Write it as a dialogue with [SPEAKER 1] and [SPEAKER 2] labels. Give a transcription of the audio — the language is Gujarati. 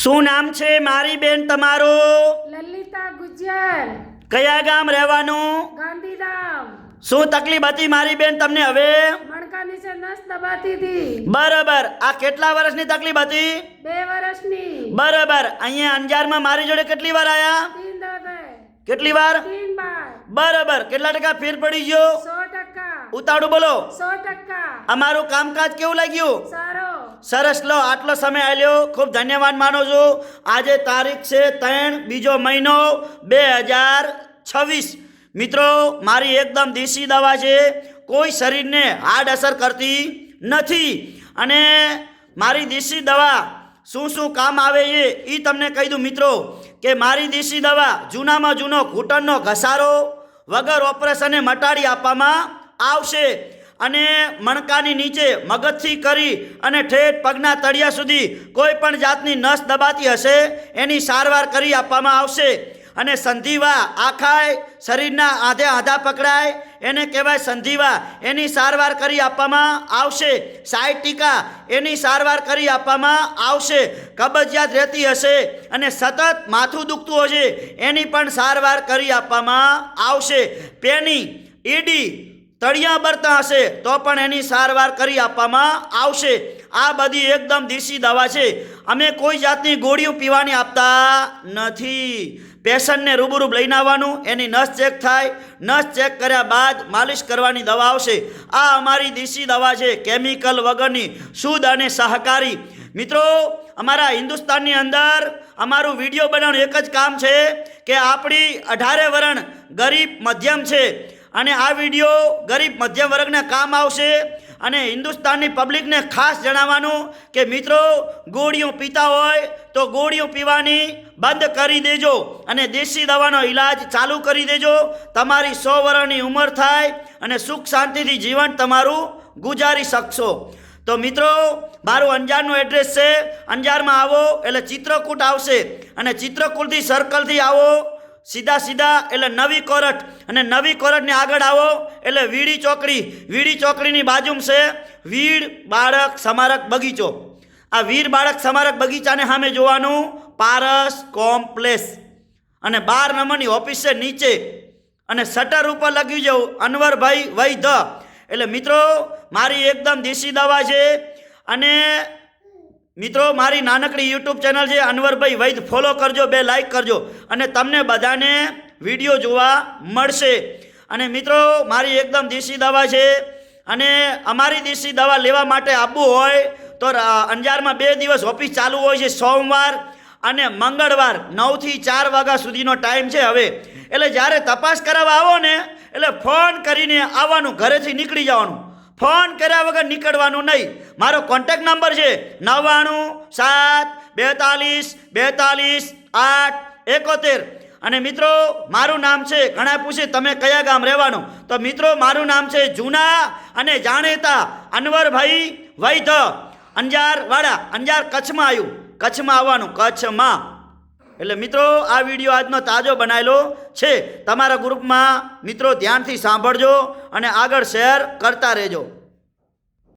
[SPEAKER 1] શું નામ છે મારી બેન તમારું?
[SPEAKER 2] લલિતા ગુજ્જર
[SPEAKER 1] કયા ગામ રહેવાનું?
[SPEAKER 2] ગાંધીધામ.
[SPEAKER 1] શું તકલીફ હતી મારી બેન તમને હવે?
[SPEAKER 2] મણકા નીચે નસ દબાતી હતી.
[SPEAKER 1] બરાબર. આ કેટલા વર્ષની તકલીફ હતી?
[SPEAKER 2] બે વર્ષની.
[SPEAKER 1] બરાબર. અહીંયા અંજારમાં મારી જોડે કેટલી વાર આયા?
[SPEAKER 2] તીન
[SPEAKER 1] કેટલી વાર? બરાબર. કેટલા ટકા ફેર પડી ગયો?
[SPEAKER 2] સો ટકા.
[SPEAKER 1] ઉતાળું બોલો.
[SPEAKER 2] સો ટકા.
[SPEAKER 1] અમારું કામકાજ કેવું લાગ્યું? સરસ લો, આટલો સમય આલ્યો. ખૂબ ધન્યવાદ માનો છું. આજે તારીખ છે ત્રણ બીજો મહિનો બે હજાર છવ્વીસ. મિત્રો, મારી એકદમ દેશી દવા છે. કોઈ શરીરને હાર્ડ અસર કરતી નથી. અને મારી દેશી દવા શું શું કામ આવે છે એ તમને કહી દઉં મિત્રો, કે મારી દેશી દવા જૂનામાં જૂનો ઘૂંટણનો ઘસારો વગર ઓપરેશને મટાડી આપવામાં આવશે. અને મણકાની નીચે મગજથી કરી અને ઠેઠ પગના તળિયા સુધી કોઈ પણ જાતની નસ દબાતી હશે, એની સારવાર કરી આપવામાં આવશે. અને સંધિવા આખાય શરીરના આધે આધા પકડાય, એને કહેવાય સંધિવા. એની સારવાર કરી આપવામાં આવશે. સાઈડ ટીકા એની સારવાર કરી આપવામાં આવશે. કબજિયાત રહેતી હશે અને સતત માથું દુખતું હશે, એની પણ સારવાર કરી આપવામાં આવશે. પેની, ઈડી તળિયા બરતા હશે, તો પણ એની સારવાર કરી આપવામાં આવશે. આ બધી એકદમ દેશી દવા છે. અમે કોઈ જાતની ગોળીઓ પીવાની આપતા નથી. પેશન્ટને રૂબરૂ લઈને આવવાનું, એની નસ ચેક થાય. નસ ચેક કર્યા બાદ માલિશ કરવાની દવા આવશે. આ અમારી દેશી દવા છે કેમિકલ વગરની, શુદ્ધ અને સહકારી. મિત્રો, અમારા હિન્દુસ્તાનની અંદર અમારું વીડિયો બનાવવાનું એક જ કામ છે કે આપણી અઢારે વરણ ગરીબ મધ્યમ છે. અને આ વીડિયો ગરીબ મધ્યમ વર્ગને કામ આવશે અને હિન્દુસ્તાનની પબ્લિકને ખાસ જણાવવાનું કે મિત્રો, ગોળીઓ પીતા હોય તો ગોળીઓ પીવાની બંધ કરી દેજો અને દેશી દવાનો ઈલાજ ચાલુ કરી દેજો. તમારી સો વર્ષની ઉંમર થાય અને સુખ શાંતિથી જીવન તમારું ગુજારી શકશો. તો મિત્રો, મારું અંજારનું એડ્રેસ છે. અંજારમાં આવો એટલે ચિત્રકૂટ આવશે અને ચિત્રકૂટથી સર્કલથી આવો. સીધા સીધા એટલે નવી કોરટ. અને નવી કોરટને આગળ આવો એટલે વીડી ચોકડી. વીડી ચોકડીની બાજુમાં છે વીર બાળક સ્મારક બગીચો. આ વીર બાળક સ્મારક બગીચાને સામે જોવાનું પારસ કોમ્પ્લેસ અને બાર નંબરની ઓફિસ છે નીચે. અને શટર ઉપર લખી જવું અનવરભાઈ વૈધ. એટલે મિત્રો, મારી એકદમ દેશી દવા છે. અને મિત્રો, મારી નાનકડી યુટ્યુબ ચેનલ છે, અનવરભાઈ વૈદ. ફોલો કરજો, બે લાઈક કરજો અને તમને બધાને વીડિયો જોવા મળશે. અને મિત્રો, મારી એકદમ દેશી દવા છે અને અમારી દેશી દવા લેવા માટે આવવું હોય તો અંજારમાં બે દિવસ ઓફિસ ચાલુ હોય છે, સોમવાર અને મંગળવાર, નવથી ચાર વાગ્યા સુધીનો ટાઈમ છે હવે. એટલે જ્યારે તપાસ કરાવવા આવો ને, એટલે ફોન કરીને આવવાનું, ઘરેથી નીકળી જવાનું. ફોન કર્યા વગર નીકળવાનું નહીં. મારો કોન્ટેક નંબર છે નવ્વાણું, સાત, બેતાલીસ બેતાલીસ, આઠ, એકોતેર. અને મિત્રો, મારું નામ છે ઘણા પૂછે તમે કયા ગામ રહેવાનું? તો મિત્રો, મારું નામ છે જૂના અને જાણીતા અનવરભાઈ વૈધ. અંજાર વાડા અંજાર કચ્છમાં આવ્યું. કચ્છમાં આવવાનું. કચ્છમાં. એટલે મિત્રો, આ વીડિયો આજનો તાજો બનાવેલો છે. તમારા ગ્રુપમાં મિત્રો ધ્યાનથી સાંભળજો અને આગળ શેર કરતા રહેજો.